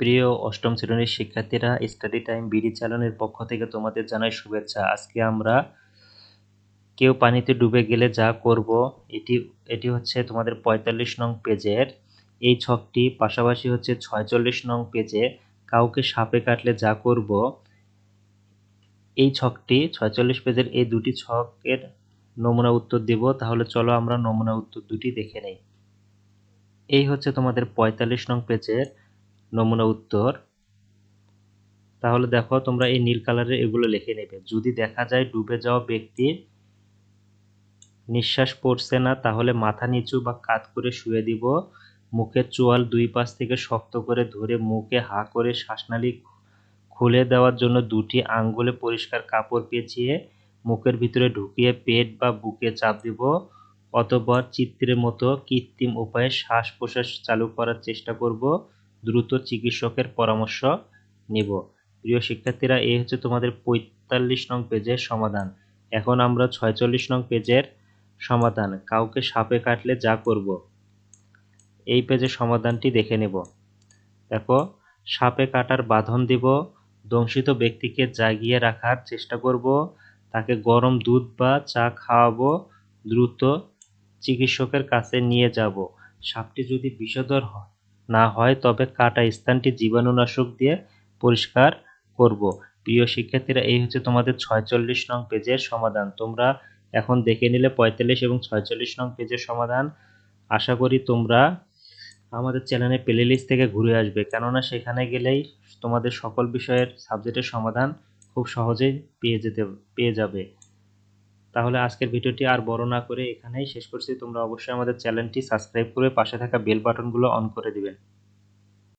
প্রিয় অষ্টম শ্রেণির শিক্ষার্থীরা স্টাডি টাইম বিডি চ্যানেলের পক্ষ থেকে তোমাদের জানাই শুভেচ্ছা। আজকে আমরা কেউ পানিতে ডুবে গেলে যা করব, এটি এটি হচ্ছে তোমাদের পঁয়তাল্লিশ নং পেজের। এই ছকটি পাশাপাশি হচ্ছে ছয়চল্লিশ নং পেজে কাউকে সাপে কাটলে যা করব, এই ছকটি, ছয়চল্লিশ পেজের এই দুটি ছকের নমুনা উত্তর দিব। তাহলে চলো আমরা নমুনা উত্তর দুটি দেখে নেই। এই হচ্ছে তোমাদের পঁয়তাল্লিশ নং পেজের নমুনা উত্তর। তাহলে দেখো তোমরা এই নীল কালারের এগুলো লিখে নেবে। যদি দেখা যায় ডুবে যাওয়া ব্যক্তির নিঃশ্বাস পড়ছে না, তাহলে মাথা নিচু বা কাত করে শুয়ে দিব। মুখের চোয়াল দুই পাশ থেকে শক্ত করে ধরে মুখে হা করে শ্বাসনালী খুলে দেওয়ার জন্য দুটি আঙ্গুলে পরিষ্কার কাপড় পেঁচিয়ে মুখের ভিতরে ঢুকিয়ে পেট বা বুকে চাপ দিব। অতঃপর চিত্রের মতো কৃত্রিম উপায়ে শ্বাস প্রশ্বাস চালু করার চেষ্টা করব। দ্রুত চিকিৎসকের পরামর্শ নিব। প্রিয় শিক্ষার্থীরা, এই হচ্ছে তোমাদের পঁয়তাল্লিশ নং পেজের সমাধান। এখন আমরা ছয়চল্লিশ নং পেজের সমাধান। কাউকে সাপে কাটলে যা করব, এই পেজের সমাধানটি দেখে নেব। দেখো, সাপে কাটার বাঁধন দিব, দংশিত ব্যক্তিকে জাগিয়ে রাখার চেষ্টা করব, তাকে গরম দুধ বা চা খাওয়াবো, দ্রুত চিকিৎসকের কাছে নিয়ে যাব। সাপটি যদি বিষধর না হয় তবে কাটা স্থানটি জীবাণুনাশক দিয়ে পরিষ্কার করব। প্রিয় শিক্ষার্থীরা, এই হচ্ছে তোমাদের ছয়চল্লিশ নং পেজের সমাধান। তোমরা এখন দেখে নিলে পঁয়তাল্লিশ এবং ছয়চল্লিশ নং পেজের সমাধান। আশা করি তোমরা আমাদের চ্যানেলে প্লে লিস্ট থেকে ঘুরে আসবে। কেননা সেখানে গেলেই তোমাদের সকল বিষয়ের সাবজেক্টের সমাধান খুব সহজেই পেয়ে যেতে, পেয়ে যাবে। তাহলে আজকের ভিডিওটি আর বড় না করে এখানেই শেষ করছি। তোমরা অবশ্যই আমাদের চ্যানেলটি সাবস্ক্রাইব করে পাশে থাকা বেল বাটনগুলো অন করে দিবেন।